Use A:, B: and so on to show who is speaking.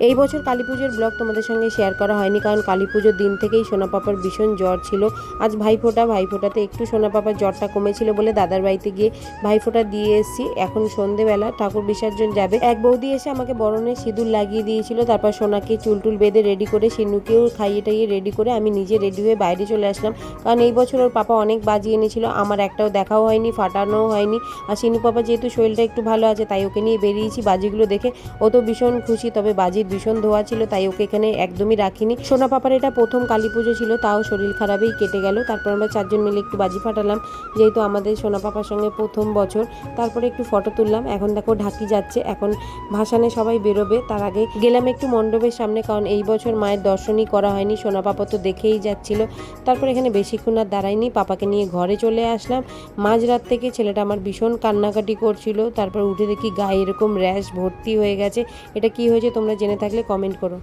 A: এই বছর কালী পুজোর ব্লগ তোমাদের সঙ্গে শেয়ার করা হয়নি, কারণ কালী পুজোর দিন থেকেই সোনা পাপার ভীষণ জ্বর ছিল। আজ ভাইফোঁটা, ভাইফোঁটাতে একটু সোনা পাপার জ্বরটা কমেছিল বলে দাদার বাড়িতে গিয়ে ভাইফোঁটা দিয়ে এসেছি। এখন সন্ধেবেলা, ঠাকুর বিসর্জন যাবে। এক বৌদি এসে আমাকে বরণে সিঁদুর লাগিয়ে দিয়েছিল, তারপর সোনাকে চুল টুল বেঁধে রেডি করে সিনুকেও খাইয়ে টাইয়ে রেডি করে আমি নিজে রেডি হয়ে বাইরে চলে আসলাম। কারণ এই বছর ওর পাপা অনেক বাজি এনেছিল, আমার একটাও দেখাও হয়নি, ফাটানোও হয়নি। আর সিনু পাপা যেহেতু শরীরটা একটু ভালো আছে, তাই ওকে নিয়ে বেরিয়েছি বাজিগুলো দেখে। ও তো ভীষণ খুশি, তবে বাজির ভীষণ ধোয়া ছিল, তাই ওকে এখানে একদমই রাখিনি। সোনা পাপার এটা প্রথম কালী পুজো ছিল, তাও শরীর খারাপেই কেটে গেল। তারপর আমরা চারজন মিলে একটু বাজি ফাটালাম, যেহেতু আমাদের সোনা পাপার সঙ্গে প্রথম বছর। তারপরে একটু ফটো তুললাম, এখন দেখো ঢাকি যাচ্ছে, এখন ভাসানে সবাই বেরোবে। তার আগে গেলাম একটু মণ্ডপের সামনে, কারণ এই বছর মায়ের দর্শনই করা হয়নি, সোনা পাপা তো দেখেই যাচ্ছিল। তারপর এখানে বেশিক্ষণ আর দাঁড়াইনি পাপাকে নিয়ে ঘরে চলে আসলাম। মাঝরাত থেকে ছেলেটা আমার ভীষণ কান্নাকাটি করছিল, তারপর উঠে দেখি গায়ে এরকম র্যাশ ভর্তি হয়ে গেছে। এটা কি হয়েছে তোমরা জেনে থাকলে কমেন্ট করো।